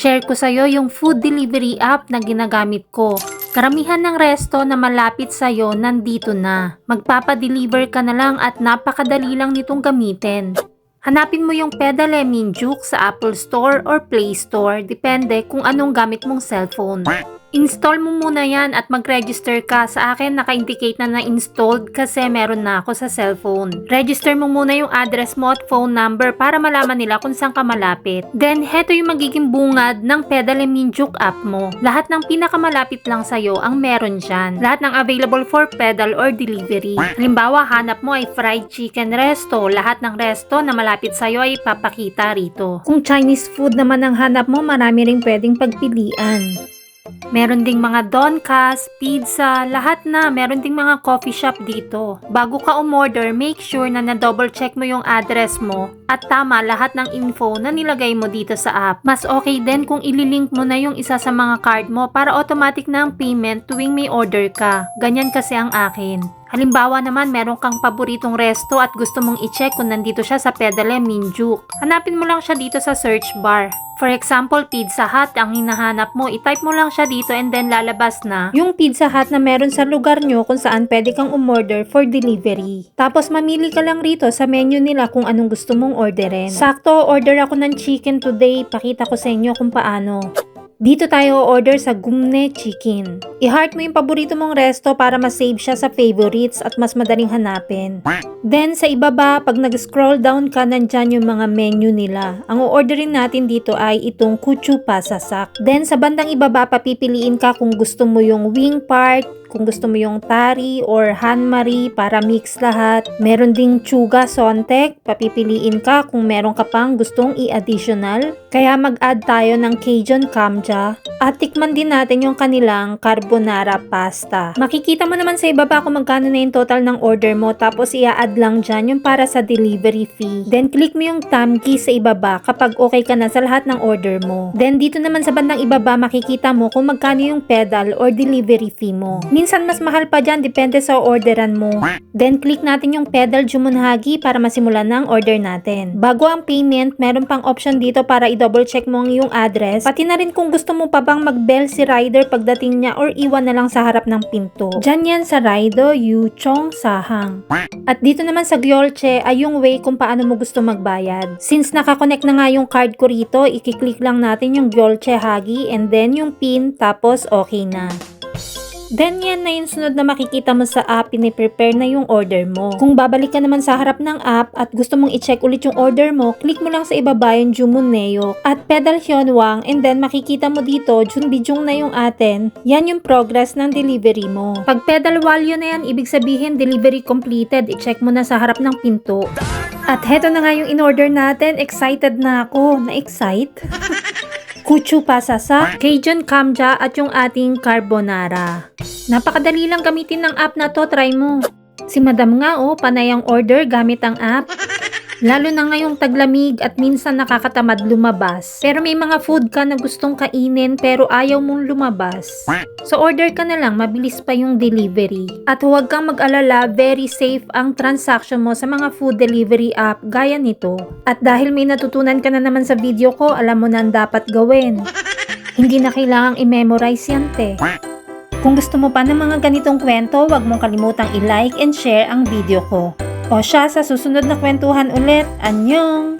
Share ko sa'yo yung food delivery app na ginagamit ko. Karamihan ng resto na malapit sa'yo nandito na. Magpapadeliver ka na lang at napakadali lang nitong gamitin. Hanapin mo yung Pedale Minjuk sa Apple Store or Play Store, depende kung anong gamit mong cellphone. Install mo muna yan at mag-register ka. Sa akin, naka-indicate na na-installed kasi meron na ako sa cellphone. Register mo muna yung address mo at phone number para malaman nila kung saan ka malapit. Then, heto yung magiging bungad ng Pedale Minjuk app mo. Lahat ng pinakamalapit lang sa'yo ang meron dyan. Lahat ng available for pedal or delivery. Halimbawa, hanap mo ay fried chicken resto. Lahat ng resto na malapit sa'yo ay papakita rito. Kung Chinese food naman ang hanap mo, marami ring pwedeng pagpilian. Meron ding mga donkas, pizza, lahat na. Meron ding mga coffee shop dito. Bago ka umorder, make sure na na-double check mo yung address mo at tama lahat ng info na nilagay mo dito sa app. Mas okay din kung ililink mo na yung isa sa mga card mo para automatic na ang payment tuwing may order ka. Ganyan kasi ang akin. Halimbawa naman, meron kang paboritong resto at gusto mong i-check kung nandito siya sa Pedale Minjuk. Hanapin mo lang siya dito sa search bar. For example, Pizza Hut ang hinahanap mo, i-type mo lang siya dito and then lalabas na yung Pizza Hut na meron sa lugar nyo kung saan pwede kang umorder for delivery. Tapos mamili ka lang rito sa menu nila kung anong gusto mong orderin. Sakto, order ako ng chicken today. Pakita ko sa inyo kung paano. Dito tayo order sa Gumne Chicken. I-heart mo yung paborito mong resto para ma-save siya sa favorites at mas madaling hanapin. Then sa ibaba, pag nag-scroll down ka, nandyan yung mga menu nila. Ang orderin natin dito ay itong Kuchu Pasasak. Then sa bandang ibaba, papipiliin ka kung gusto mo yung wing part, kung gusto mo yung tari or hanmari para mix lahat. Meron ding chuga sontek, papipiliin ka kung meron ka pang gustong i-additional. Kaya mag-add tayo ng Cajun Kamja at tikman din natin yung kanilang carbonara pasta. Makikita mo naman sa ibaba kung magkano na yung total ng order mo tapos i-add lang dyan yung para sa delivery fee. Then click mo yung tam key sa ibaba kapag okay ka na sa lahat ng order mo. Then dito naman sa bandang ibaba makikita mo kung magkano yung pedal or delivery fee mo. Minsan mas mahal pa dyan depende sa orderan mo. Then click natin yung pedal Jumonhagi para masimulan na ang order natin. Bago ang payment, meron pang option dito para i-double check mo ang iyong address. Pati na rin kung gusto mo pa bang mag-bell si rider pagdating niya or iwan na lang sa harap ng pinto. Dyan yan sa Raido Yu Chong Sahang. At dito naman sa Gyolche ay yung way kung paano mo gusto magbayad. Since nakakonect na nga yung card ko rito, ikiklik lang natin yung Gyolche Hagi and then yung pin tapos okay na. Then yan na yung sunod na makikita mo sa app, piniprepare na yung order mo. Kung babalik ka naman sa harap ng app at gusto mong i-check ulit yung order mo, click mo lang sa ibaba yung Jumun Neo at Pedal Hyunwang and then makikita mo dito, Jun Bijung na yung atin. Yan yung progress ng delivery mo. Pag pedal value na yan, ibig sabihin delivery completed. I-check mo na sa harap ng pinto. At heto na nga yung in-order natin. Excited na ako. Na-excite? Kuchu pasasa, Cajun kamja at yung ating carbonara. Napakadali lang gamitin ng app na to, try mo. Si madam nga oh, panay ang order gamit ang app. Lalo na ngayong taglamig at minsan nakakatamad lumabas. Pero may mga food ka na gustong kainin pero ayaw mong lumabas. So order ka na lang, mabilis pa yung delivery. At huwag kang mag-alala, very safe ang transaction mo sa mga food delivery app gaya nito. At dahil may natutunan ka na naman sa video ko, alam mo na ang dapat gawin. Hindi na kailangang i-memorize yan, te. Kung gusto mo pa ng mga ganitong kwento, huwag mong kalimutang i-like and share ang video ko. O siya sa susunod na kwentuhan ulit. Anyong!